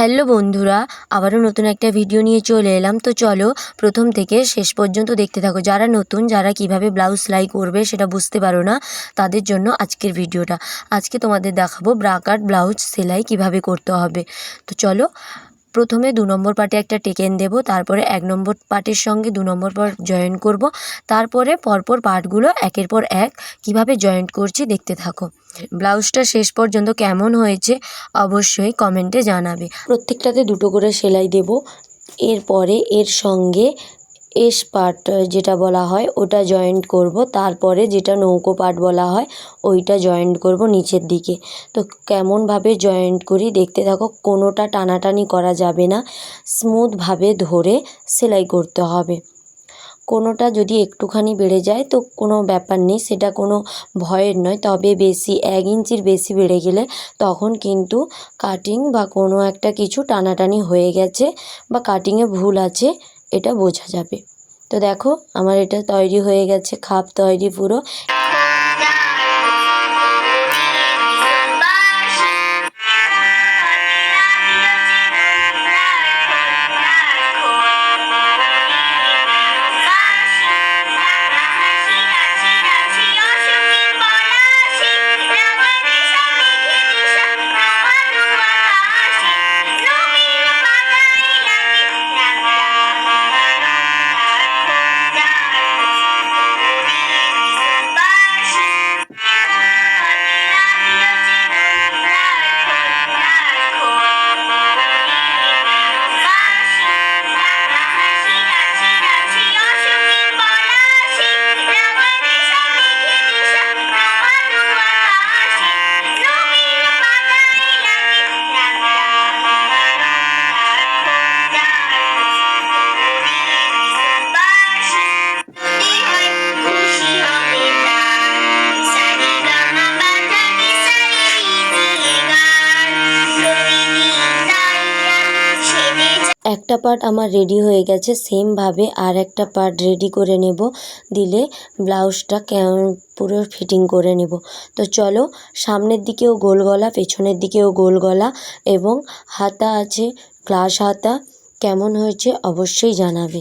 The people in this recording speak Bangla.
হ্যালো বন্ধুরা, আবারও নতুন একটা ভিডিও নিয়ে চলে এলাম। তো চলো প্রথম থেকে শেষ পর্যন্ত দেখতে থাকো। যারা নতুন, যারা কীভাবে ব্লাউজ সেলাই করবে সেটা বুঝতে পারো না, তাদের জন্য আজকের ভিডিওটা আজকে তোমাদের দেখাবো ব্রাকাট ব্লাউজ সেলাই কীভাবে করতে হবে। তো চলো প্রথমে দু নম্বর পার্টে একটা টেকেন দেব, তারপরে এক নম্বর পার্টের সঙ্গে দু নম্বর পার্ট জয়েন করব, তারপরে পরপর পার্টগুলো একের পর এক কীভাবে জয়েন্ট করছি দেখতে থাকো। ব্লাউজটা শেষ পর্যন্ত কেমন হয়েছে অবশ্যই কমেন্টে জানাবে। প্রত্যেকটাতে দুটো করে সেলাই দেব, এরপরে এর সঙ্গে এস পার্ট যেটা বলা হয়, ওটা জয়েন্ট করব। তারপরে যেটা নৌকো পার্ট বলা হয়, ওইটা জয়েন্ট করব নিচের দিকে। তো কেমনভাবে জয়েন্ট করি, দেখতে থাকো, কোনোটা টানাটানি করা যাবে না। স্মুথভাবে ধরে সেলাই করতে হবে। কোনোটা যদি একটুখানি বেড়ে যায়, তো কোনো ব্যাপার নেই, সেটা কোনো ভয়ের নয়। তবে বেশি, এক ইঞ্চির বেশি বেড়ে গেলে তখন কিন্তু কাটিং বা কোনো একটা কিছু টানাটানি হয়ে গেছে বা কাটিংয়ে ভুল আছে এটা বোঝা যাবে। তো দেখো আমার এটা তৈরি হয়ে গেছে খাপ তৈরি পুরো। একটা পার্ট আমার রেডি হয়ে গেছে সেমভাবে আর একটা পার্ট রেডি করে নেব। দিলে ব্লাউজটা পুরো ফিটিং করে নেব। তো চলো, সামনের দিকেও গোল গলা, পেছনের দিকেও গোল গলা এবং হাতা আছে গ্লাস হাতা, কেমন হয়েছে অবশ্যই জানাবে।